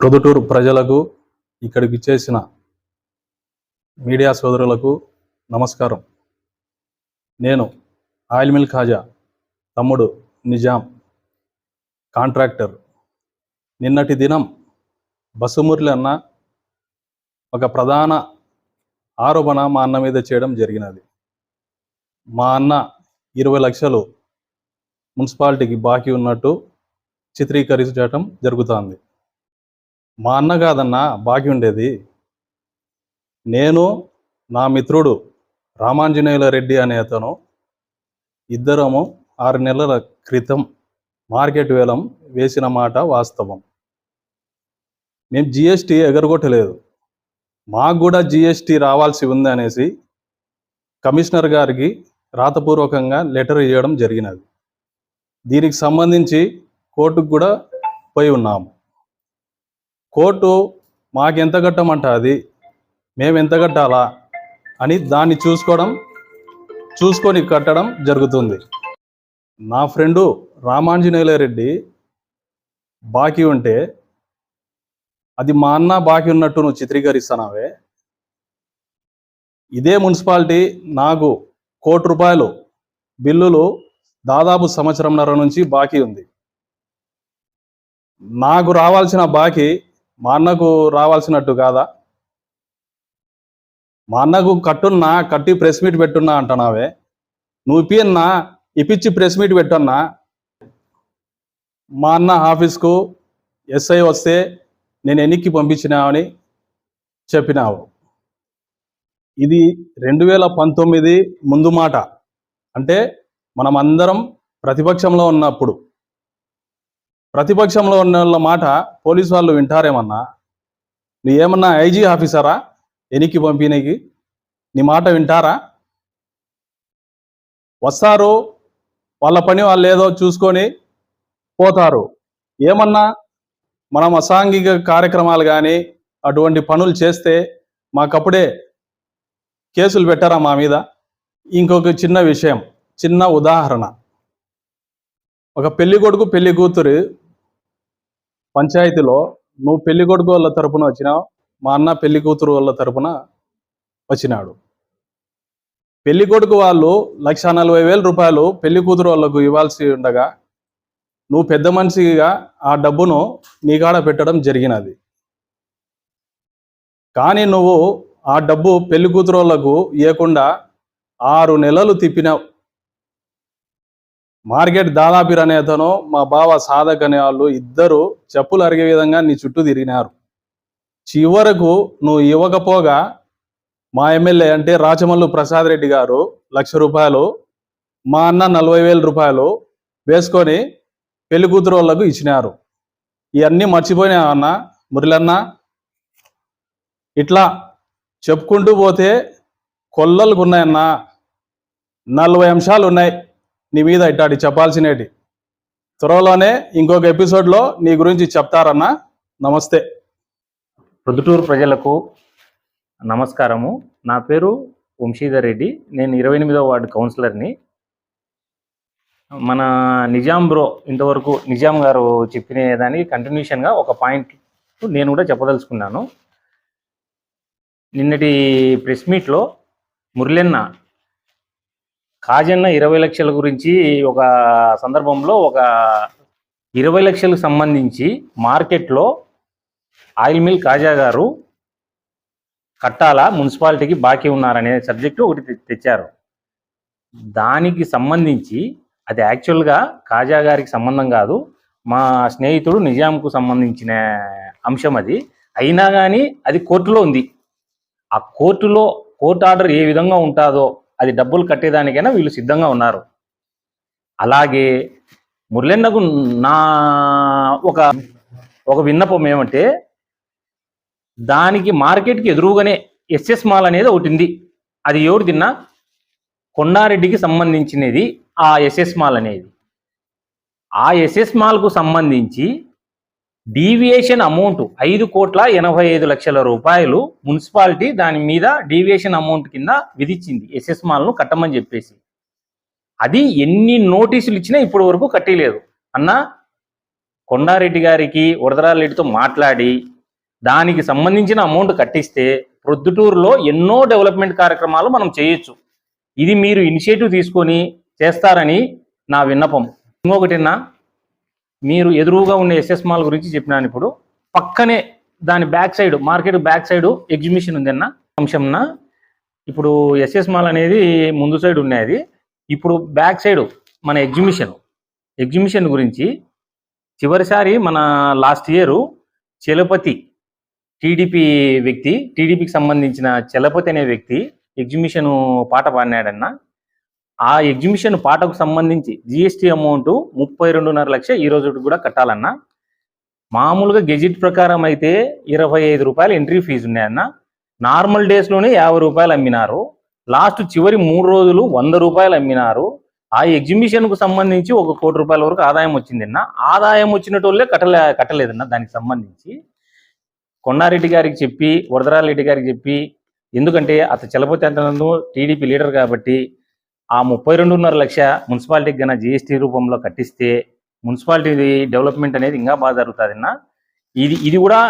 ప్రొద్దుటూరు ప్రజలకు ఇక్కడికి చేసిన మీడియా సోదరులకు నమస్కారం. నేను ఆయిల్ మిల్ ఖాజా తమ్ముడు నిజాం కాంట్రాక్టర్. నిన్నటి దినం బసుమురళి అన్న ఒక ప్రధాన ఆరోపణ మా అన్న మీద చేయడం జరిగినది. మా అన్న ఇరవై లక్షలు మున్సిపాలిటీకి బాకీ ఉన్నట్టు చిత్రీకరించడం జరుగుతుంది. మా అన్న కాదన్న బాకీ ఉండేది. నేను నా మిత్రుడు రామాంజనేయుల రెడ్డి అనే అతను ఇద్దరము ఆరు నెలల క్రితం మార్కెట్ వేలం వేసిన మాట వాస్తవం. మేము జిఎస్టీ ఎగరగొట్టలేదు. మాకు కూడా జిఎస్టీ రావాల్సి ఉంది అనేసి కమిషనర్ గారికి రాతపూర్వకంగా లెటర్ ఇవ్వడం జరిగినది. దీనికి సంబంధించి కోర్టుకు కూడా పోయి ఉన్నాము. కోర్టు మాకెంత కట్టమంటుంది మేము ఎంత కట్టాలా అని దాన్ని చూసుకోవడం చూసుకొని కట్టడం జరుగుతుంది. నా ఫ్రెండు రామాంజనేయుల రెడ్డి బాకీ ఉంటే అది మా అన్న బాకీ ఉన్నట్టు నువ్వు చిత్రీకరిస్తున్నావే. ఇదే మున్సిపాలిటీ నాకు కోటి రూపాయలు బిల్లులు దాదాపు సంవత్సరంన్నర నుంచి బాకీ ఉంది. నాకు రావాల్సిన బాకీ మా అన్నకు రావాల్సినట్టు కాదా? మా అన్నకు కట్టున్నా కట్టి ప్రెస్ మీట్ పెట్టున్నా అంటున్నావే. నువ్వు ఇప్పియన్నా ఇప్పించి ప్రెస్ మీట్ పెట్టున్నా మా అన్న ఆఫీస్కు ఎస్ఐ వస్తే నేను ఎన్నికి పంపించినావని చెప్పినావు. ఇది రెండు వేల పంతొమ్మిది ముందు మాట. అంటే మనం అందరం ప్రతిపక్షంలో ఉన్నప్పుడు ప్రతిపక్షంలో ఉన్న వాళ్ళ మాట పోలీసు వాళ్ళు వింటారేమన్నా? నువ్వు ఏమన్నా ఐజీ ఆఫీసరా? ఎనికి పంపినకి? నీ మాట వింటారా? వస్తారు వాళ్ళ పని వాళ్ళు ఏదో చూసుకొని పోతారు. ఏమన్నా మనం అసాంఘిక కార్యక్రమాలు కానీ అటువంటి పనులు చేస్తే మాకప్పుడే కేసులు పెట్టారా మా మీద? ఇంకొక చిన్న విషయం చిన్న ఉదాహరణ. ఒక పెళ్ళి కొడుకు పెళ్ళి కూతురు పంచాయతీలో నువ్వు పెళ్ళి కొడుకు వాళ్ళ తరపున వచ్చినావు మా అన్న పెళ్ళి కూతురు వాళ్ళ తరపున వచ్చినాడు. పెళ్ళి కొడుకు వాళ్ళు లక్ష నలభై వేల రూపాయలు పెళ్ళి కూతురు వాళ్ళకు ఇవ్వాల్సి ఉండగా నువ్వు పెద్ద మనిషిగా ఆ డబ్బును నీకాడ పెట్టడం జరిగినది. కానీ నువ్వు ఆ డబ్బు పెళ్ళి కూతురు వాళ్ళకు ఇవ్వకుండా ఆరు నెలలు తిప్పినావు. మార్కెట్ దాదాపిర్ అనే అతను మా బావ సాధక్ అనే వాళ్ళు ఇద్దరు చెప్పులు అరిగే విధంగా నీ చుట్టూ తిరిగినారు. చివరకు నువ్వు ఇవ్వకపోగా మా ఎమ్మెల్యే అంటే రాచమల్లు ప్రసాద్ రెడ్డి గారు లక్ష రూపాయలు మా అన్న నలభై వేల రూపాయలు వేసుకొని పెళ్ళి కూతురు వాళ్ళకు ఇచ్చినారు. ఇవన్నీ మర్చిపోయినా అన్న మురళన్న ఇట్లా చెప్పుకుంటూ పోతే కొల్లలకు ఉన్నాయన్న నలభై అంశాలు ఉన్నాయి నీ మీద ఇట్లాంటి చెప్పాల్సినవి. త్వరలోనే ఇంకొక ఎపిసోడ్లో నీ గురించి చెప్తారన్నా. నమస్తే. ప్రొద్దుటూరు ప్రజలకు నమస్కారము. నా పేరు వంశీధర్ రెడ్డి. నేను ఇరవై ఎనిమిదవ వార్డు కౌన్సిలర్ని. మన నిజాం బ్రో ఇంతవరకు నిజాం గారు చెప్పిన దానికి కంటిన్యూషన్గా ఒక పాయింట్ నేను కూడా చెప్పదలుచుకున్నాను. నిన్నటి ప్రెస్ మీట్లో మురళన్న కాజన్న ఇరవై లక్షల గురించి ఒక సందర్భంలో ఒక ఇరవై లక్షలకు సంబంధించి మార్కెట్లో ఆయిల్ మిల్ కాజా గారు కట్టాలా మున్సిపాలిటీకి బాకీ ఉన్నారనే సబ్జెక్టు ఒకటి తె- తెచ్చారు. దానికి సంబంధించి అది యాక్చువల్గా కాజా గారికి సంబంధం కాదు మా స్నేహితుడు నిజాంకు సంబంధించిన అంశం అది. అయినా కానీ అది కోర్టులో ఉంది. ఆ కోర్టులో కోర్టు ఆర్డర్ ఏ విధంగా ఉంటుందో అది డబ్బులు కట్టేదానికైనా వీళ్ళు సిద్ధంగా ఉన్నారు. అలాగే మురళన్నకు నా ఒక ఒక విన్నపం ఏమంటే దానికి మార్కెట్కి ఎదురుగానే ఎస్ఎస్ మాల్ అనేది ఒకటి ఉంది. అది ఎవరు తిన్నా? కొండారెడ్డికి సంబంధించినది ఆ ఎస్ఎస్ మాల్ అనేది. ఆ ఎస్ఎస్ మాల్కు సంబంధించి డీవియేషన్ అమౌంట్ ఐదు కోట్ల ఎనభై ఐదు లక్షల రూపాయలు మున్సిపాలిటీ దాని మీద డీవియేషన్ అమౌంట్ కింద విధించింది. ఎస్ఎస్ మాల్ను కట్టమని చెప్పేసి. అది ఎన్ని నోటీసులు ఇచ్చినా ఇప్పటి వరకు కట్టలేదు అన్న కొండారెడ్డి గారికి వరదరారెడ్డితో మాట్లాడి దానికి సంబంధించిన అమౌంట్ కట్టిస్తే ప్రొద్దుటూరులో ఎన్నో డెవలప్మెంట్ కార్యక్రమాలు మనం చేయొచ్చు. ఇది మీరు ఇనిషియేటివ్ తీసుకొని చేస్తారని నా విన్నపం. ఇంకొకటిన్నా మీరు ఎదురుగా ఉన్న ఎస్ఎస్ మాల్ గురించి చెప్పినాను ఇప్పుడు. పక్కనే దాని back side market back side exhibition ఉందన్న అంశంన ఇప్పుడు ఎస్ఎస్ మాల్ అనేది ముందు సైడ్ ఉన్నది ఇప్పుడు బ్యాక్ సైడ్ మన ఎగ్జిబిషన్ ఎగ్జిబిషన్ గురించి చివరిసారి మన లాస్ట్ ఇయర్ చలపతి టీడీపీ వ్యక్తి టీడీపీకి సంబంధించిన చలపతి అనే వ్యక్తి ఎగ్జిబిషన్ పాట పాడినాడన్న. ఆ ఎగ్జిబిషన్ పాటకు సంబంధించి జిఎస్టీ అమౌంట్ ముప్పై రెండున్నర లక్ష ఈ రోజు కూడా కట్టాలన్నా. మామూలుగా గెజిట్ ప్రకారం అయితే ఇరవై ఐదు రూపాయలు ఎంట్రీ ఫీజు ఉన్నాయన్న. నార్మల్ డేస్లోనే యాభై రూపాయలు అమ్మినారు. లాస్ట్ చివరి మూడు రోజులు వంద రూపాయలు అమ్మినారు. ఆ ఎగ్జిబిషన్కు సంబంధించి ఒక కోటి రూపాయల వరకు ఆదాయం వచ్చిందన్న. ఆదాయం వచ్చినటోళ్ళే కట్టలే కట్టలేదన్న దానికి సంబంధించి. కొండారెడ్డి గారికి చెప్పి వరదరారెడ్డి గారికి చెప్పి ఎందుకంటే అతను చలపతి అంత టీడీపీ లీడర్ కాబట్టి ఆ ముప్పై రెండున్నర లక్ష మున్సిపాలిటీకి గన జిఎస్టీ రూపంలో కట్టిస్తే మున్సిపాలిటీ డెవలప్మెంట్ అనేది ఇంకా బాగా జరుగుతుందన్న. ఇది ఇది కూడా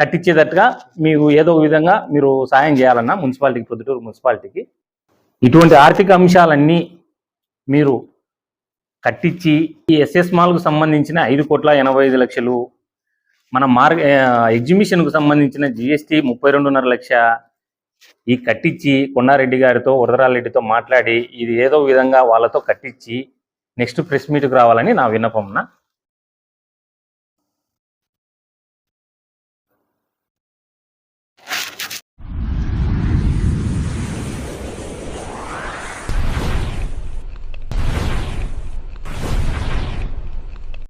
కట్టించేటట్టుగా మీకు ఏదో ఒక విధంగా మీరు సాయం చేయాలన్నా మున్సిపాలిటీకి పొద్దుటూరు మున్సిపాలిటీకి. ఇటువంటి ఆర్థిక అంశాలన్నీ మీరు కట్టించి ఈ ఎస్ఎస్ మాల్కు సంబంధించిన ఐదు కోట్ల ఎనభై ఐదు లక్షలు మన మార్గ ఎగ్జిబిషన్కు సంబంధించిన జిఎస్టీ ముప్పై రెండున్నర లక్ష ఈ కట్టించి కొండారెడ్డి గారితో వరదరాలరెడ్డితో మాట్లాడి ఇది ఏదో విధంగా వాళ్ళతో కట్టించి నెక్స్ట్ ప్రెస్ మీట్కి రావాలని నా విన్నపంన